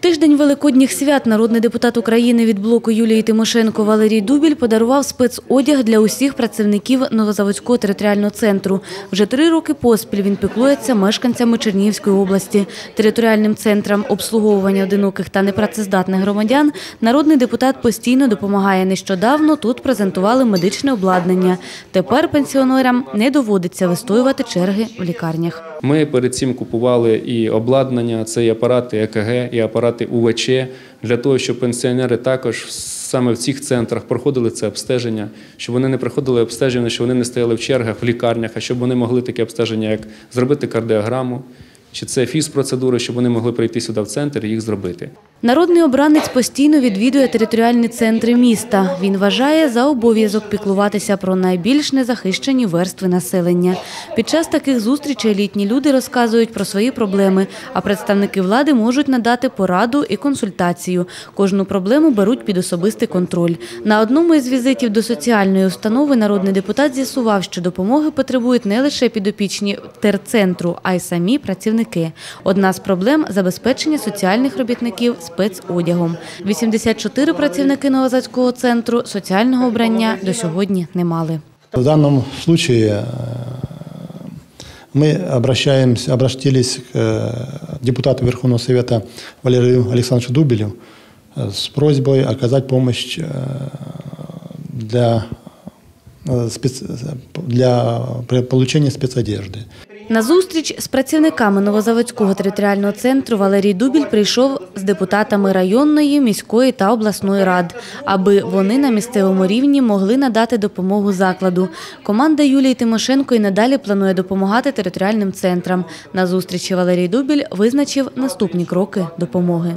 Тиждень великодніх свят народний депутат України від блоку Юлії Тимошенко Валерій Дубіль подарував спецодяг для усіх працівників Новозаводського територіального центру. Вже три роки поспіль він піклується мешканцями Чернігівської області. Територіальним центрам обслуговування одиноких та непрацездатних громадян народний депутат постійно допомагає. Нещодавно тут презентували медичне обладнання. Тепер пенсіонерам не доводиться вистоювати черги в лікарнях. Ми перед цим купували і обладнання, це і апарати ЕКГ, і апарати УВЧ, для того, щоб пенсіонери також саме в цих центрах проходили це обстеження, щоб вони не проходили обстеження, щоб вони не стояли в чергах в лікарнях, а щоб вони могли таке обстеження, як зробити кардіограму, чи це фізпроцедури, щоб вони могли прийти сюди в центр і їх зробити. Народний обранець постійно відвідує територіальні центри міста. Він вважає за обов'язок піклуватися про найбільш незахищені верстви населення. Під час таких зустрічей літні люди розказують про свої проблеми, а представники влади можуть надати пораду і консультацію. Кожну проблему беруть під особистий контроль. На одному із візитів до соціальної установи народний депутат з'ясував, що допомоги потребують не лише підопічні терцентру, а й самі працівники. Одна з проблем забезпечення соціальних робітників спецодягом. 84 працівники Новозацького центру соціального обрання до сьогодні не мали. В данном случае э, мы обращаемся, обратились к э, депутату Верховного Совета Валерию Александровичу Дубелю э, с просьбой оказать помощь э, для, э, спец- для получения спецодежды. На зустріч з працівниками Новозаводського територіального центру Валерій Дубіль прийшов з депутатами районної, міської та обласної рад, аби вони на місцевому рівні могли надати допомогу закладу. Команда Юлії Тимошенко і надалі планує допомагати територіальним центрам. На зустрічі Валерій Дубіль визначив наступні кроки допомоги.